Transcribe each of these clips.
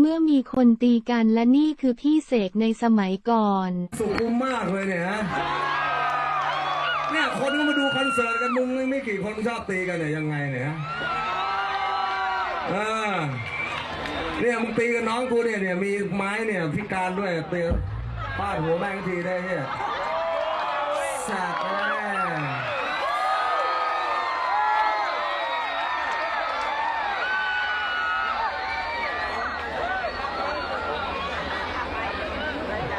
เมื่อมีคนตีกันและนี่คือพี่เสกในสมัยก่อน สุขุมมากเลยเนี่ยฮะเนี่ยคนก็มาดูคอนเสิร์ตกันมึงไม่กี่คนชอบตีกันเนี่ยยังไงเนี่ยฮะเออเนี่ยมึงตีกับน้องกูเนี่ยเนี่ยมีไม้เนี่ยพิการด้วยตีฟาดหัวแม่งทีได้เนี่ยสัตว์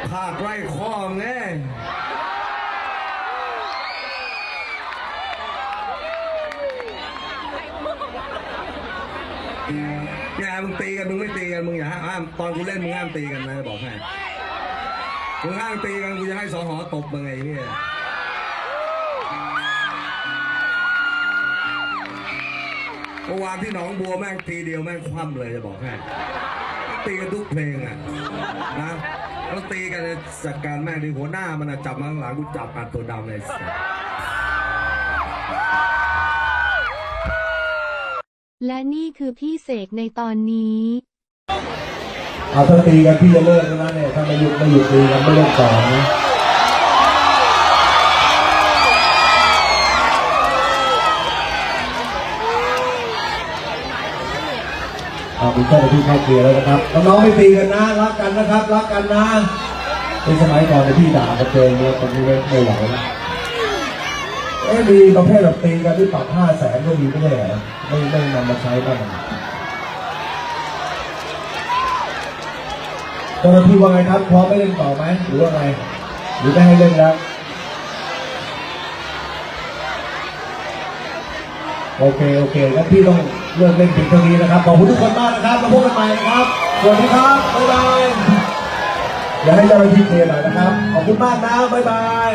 แม่ภาคไร่ข้อมไงเนี่ยมึงตีกันมึงไม่ตีกันมึงอย่าห้ามตอนกูเล่นมึงห้ามตีกันนะบอกให้มึงห้ามตีกันกูจะให้สอหอตบมึงไงเนี่ยเมื่อวานที่หนองบัวแม่งทีเดียวแม่งคว่ำเลยจะบอกให้ตีกันทุกเพลงอะนะ แล้วตีกันจัดการแม่งดีหัวหน้ามันจับมาข้างหลังกูจับอัดตัวดำเลยสและนี่คือพี่เสกในตอนนี้ เอาถ้าตีกันพี่จะเลิกแล้วนะเนี่ยถ้าไม่หยุดไม่หยุดตีกันไม่เลิกต่อนะ เอาคุณเจ้าหน้าที่เข้าเคลียแล้วนะครับน้องๆไม่ตีกันนะรักกันนะครับรักกันนะในสมัยก่อนในยพี่ด่ากันเจอเนี่ยคนนี้ไม่ไม่ไหวแล้วเอ้ยมีประเภทแบบตีกันที่ปรับห้าแสนก็มีไม่ใช่เหรอไม่ไม่นำมาใช้บ้างเจ้าหน้าที่ว่าไงครับพร้อมไม่เล่นต่อไหมหรือว่าไงหรือไม่ให้เล่นแล้วโอเคโอเคงั้นพี่ต้อง เลิกเล่นเพียงเท่านี้นะครับ ขอบคุณทุกคนมากนะครับแล้วพบกันใหม่นะครับ สวัสดีครับ บ๊ายบาย อย่าให้เจ้าหน้าที่เคลียร์หน่อยนะครับ ขอบคุณมากนะ บ๊ายบาย